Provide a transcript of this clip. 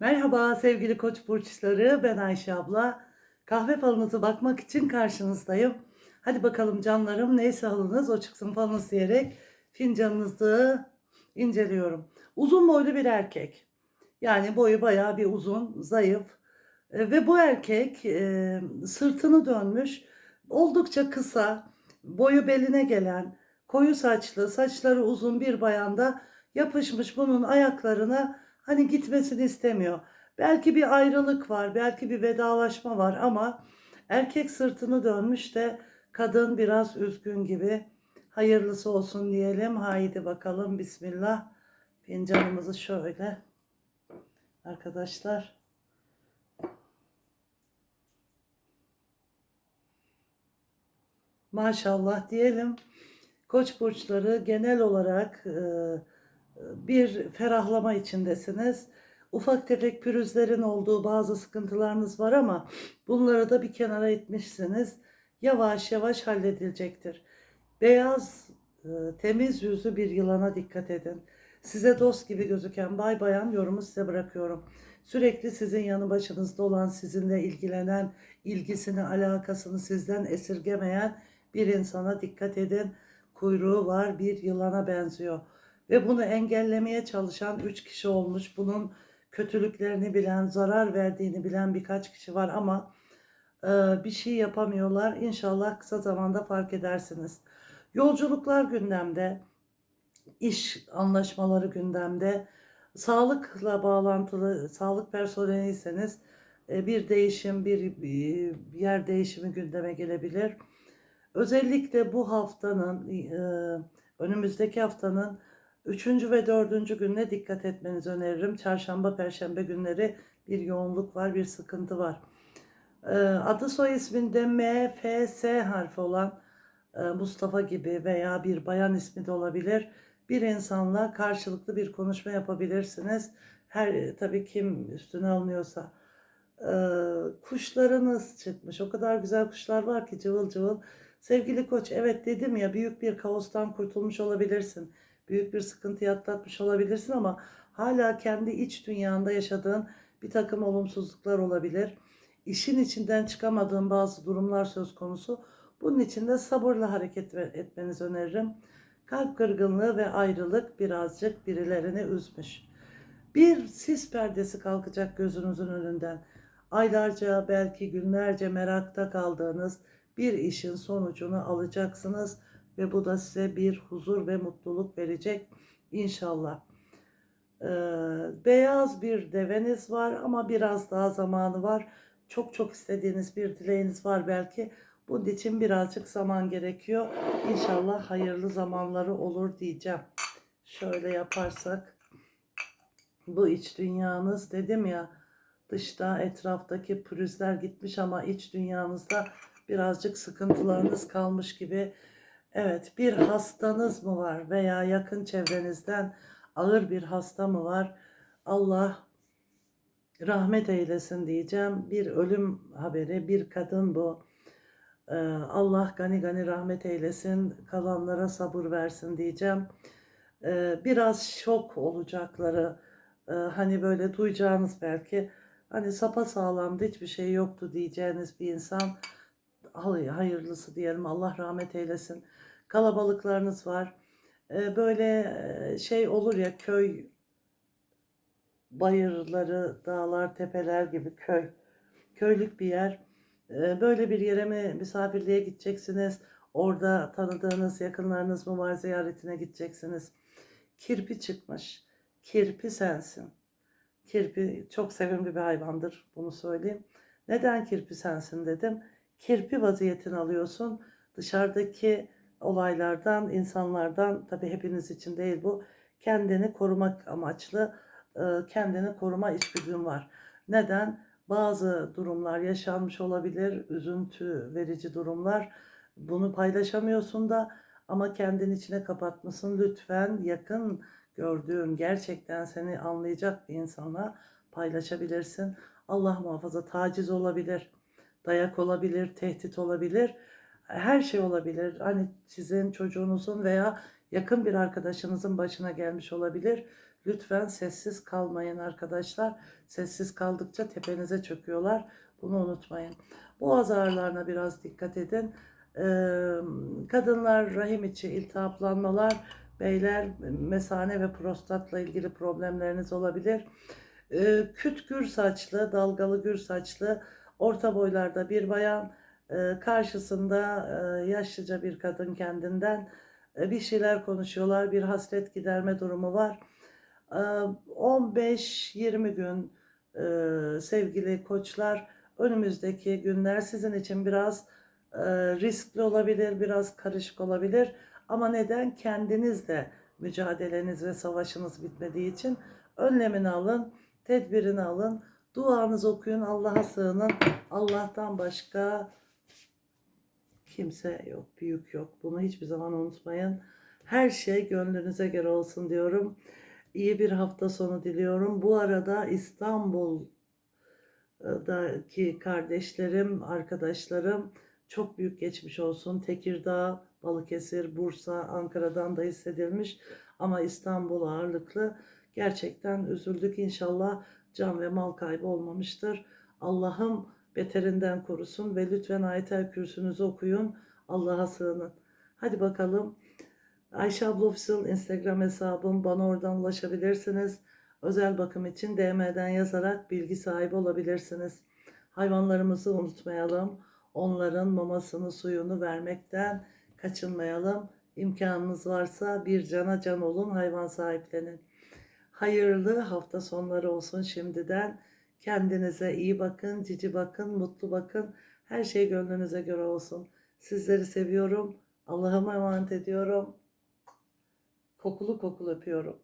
Merhaba sevgili koç burçları ben Ayşe abla. Kahve falınızı bakmak için karşınızdayım. Hadi bakalım canlarım neyse halınız o çıksın falınız diyerek fincanınızı inceliyorum. Uzun boylu bir erkek. Yani boyu bayağı bir uzun, zayıf. E, Ve bu erkek e, sırtını dönmüş, oldukça kısa, boyu beline gelen, koyu saçlı, saçları uzun bir bayanda yapışmış bunun ayaklarına hani gitmesini istemiyor. Belki bir ayrılık var, belki bir vedalaşma var ama erkek sırtını dönmüş de kadın biraz üzgün gibi. Hayırlısı olsun diyelim. Haydi bakalım bismillah. Fincanımızı şöyle arkadaşlar. Maşallah diyelim. Koç burçları genel olarak e, bir ferahlama içindesiniz. Ufak tefek pürüzlerin olduğu bazı sıkıntılarınız var ama bunları da bir kenara etmişsiniz. Yavaş yavaş halledilecektir. Beyaz, e, temiz yüzlü bir yılana dikkat edin. Size dost gibi gözüken bay bayan yorumu size bırakıyorum. Sürekli sizin yanı başınızda olan, sizinle ilgilenen, ilgisini, alakasını sizden esirgemeyen bir insana dikkat edin. Kuyruğu var bir yılana benziyor. Ve bunu engellemeye çalışan üç kişi olmuş. Bunun kötülüklerini bilen, zarar verdiğini bilen birkaç kişi var ama e, bir şey yapamıyorlar. İnşallah kısa zamanda fark edersiniz. Yolculuklar gündemde, iş anlaşmaları gündemde, sağlıkla bağlantılı, sağlık personeliyseniz e, bir değişim, bir bir yer değişimi gündeme gelebilir. Özellikle bu haftanın, e, önümüzdeki haftanın üçüncü ve dördüncü gününe dikkat etmenizi öneririm. Çarşamba, perşembe günleri bir yoğunluk var, bir sıkıntı var. E, Adı soy isminde M, F, S harfi olan e, Mustafa gibi veya bir bayan ismi de olabilir. Bir insanla karşılıklı bir konuşma yapabilirsiniz. Her tabii kim üstüne alınıyorsa. E, Kuşlarınız çıkmış. O kadar güzel kuşlar var ki cıvıl cıvıl. Sevgili koç evet dedim ya büyük bir kaostan kurtulmuş olabilirsin. Büyük bir sıkıntıyı atlatmış olabilirsin ama hala kendi iç dünyanda yaşadığın bir takım olumsuzluklar olabilir. İşin içinden çıkamadığın bazı durumlar söz konusu. Bunun için de sabırla hareket etmenizi öneririm. Kalp kırgınlığı ve ayrılık birazcık birilerini üzmüş. Bir sis perdesi kalkacak gözünüzün önünden. Aylarca belki günlerce merakta kaldığınız bir işin sonucunu alacaksınız ve bu da size bir huzur ve mutluluk verecek inşallah. Ee, beyaz bir deveniz var ama biraz daha zamanı var. Çok çok istediğiniz bir dileğiniz var belki. Bunun için birazcık zaman gerekiyor. İnşallah hayırlı zamanları olur diyeceğim. Şöyle yaparsak bu iç dünyanız dedim ya dışta etraftaki pürüzler gitmiş ama iç dünyanızda birazcık sıkıntılarınız kalmış gibi. Evet bir hastanız mı var veya yakın çevrenizden ağır bir hasta mı var? Allah rahmet eylesin diyeceğim. Bir ölüm haberi, bir kadın bu. Ee, Allah gani gani rahmet eylesin, kalanlara sabır versin diyeceğim. Ee, biraz şok olacakları, e, hani böyle duyacağınız belki, hani sapa sağlamdı hiçbir şey yoktu diyeceğiniz bir insan, hayırlısı diyelim, Allah rahmet eylesin. Kalabalıklarınız var. Ee, böyle e, şey olur ya köy bayırları, dağlar, tepeler gibi köy, köylük bir yer. Ee, Böyle bir yere mi misafirliğe gideceksiniz? Orada tanıdığınız yakınlarınız mı var ziyaretine gideceksiniz? Kirpi çıkmış. Kirpi sensin. Kirpi çok sevimli bir hayvandır bunu söyleyeyim. Neden kirpi sensin dedim. Kirpi vaziyetini alıyorsun. Dışarıdaki olaylardan, insanlardan tabii hepiniz için değil bu. Kendini korumak amaçlı e, kendini koruma içgüdün var. Neden? Bazı durumlar yaşanmış olabilir, üzüntü verici durumlar. Bunu paylaşamıyorsun da ama kendin içine kapatmışsın. Lütfen yakın gördüğün, gerçekten seni anlayacak bir insana paylaşabilirsin. Allah muhafaza taciz olabilir, dayak olabilir, tehdit olabilir. Her şey olabilir. Hani sizin çocuğunuzun veya yakın bir arkadaşınızın başına gelmiş olabilir. Lütfen sessiz kalmayın arkadaşlar. Sessiz kaldıkça tepenize çöküyorlar. Bunu unutmayın. Boğaz ağrılarına biraz dikkat edin. Kadınlar rahim içi iltihaplanmalar, beyler mesane ve prostatla ilgili problemleriniz olabilir. Küt gür saçlı, dalgalı gür saçlı, orta boylarda bir bayan, e, karşısında e, yaşlıca bir kadın kendinden e, bir şeyler konuşuyorlar, bir hasret giderme durumu var. Ee, 15-20 gün sevgili koçlar, önümüzdeki günler sizin için biraz riskli olabilir, biraz karışık olabilir. Ama neden? Kendiniz de mücadeleniz ve savaşınız bitmediği için önlemini alın, tedbirini alın, duanızı okuyun, Allah'a sığının. Allah'tan başka kimse yok, büyük yok. Bunu hiçbir zaman unutmayın. Her şey gönlünüze göre olsun diyorum. İyi bir hafta sonu diliyorum. Bu arada İstanbul'daki kardeşlerim, arkadaşlarım çok büyük geçmiş olsun. Tekirdağ, Balıkesir, Bursa, Ankara'dan da hissedilmiş ama İstanbul ağırlıklı. Gerçekten üzüldük. İnşallah can ve mal kaybı olmamıştır. Allah'ım beterinden korusun ve lütfen ayetel kürsünüzü okuyun. Allah'a sığının. Hadi bakalım. Ayşe abla Official Instagram hesabım. Bana oradan ulaşabilirsiniz. Özel bakım için DM'den yazarak bilgi sahibi olabilirsiniz. Hayvanlarımızı unutmayalım. Onların mamasını, suyunu vermekten kaçınmayalım. İmkanınız varsa bir cana can olun, hayvan sahiplenin. Hayırlı hafta sonları olsun şimdiden. Kendinize iyi bakın, cici bakın, mutlu bakın. Her şey gönlünüze göre olsun. Sizleri seviyorum. Allah'ıma emanet ediyorum. Kokulu kokulu öpüyorum.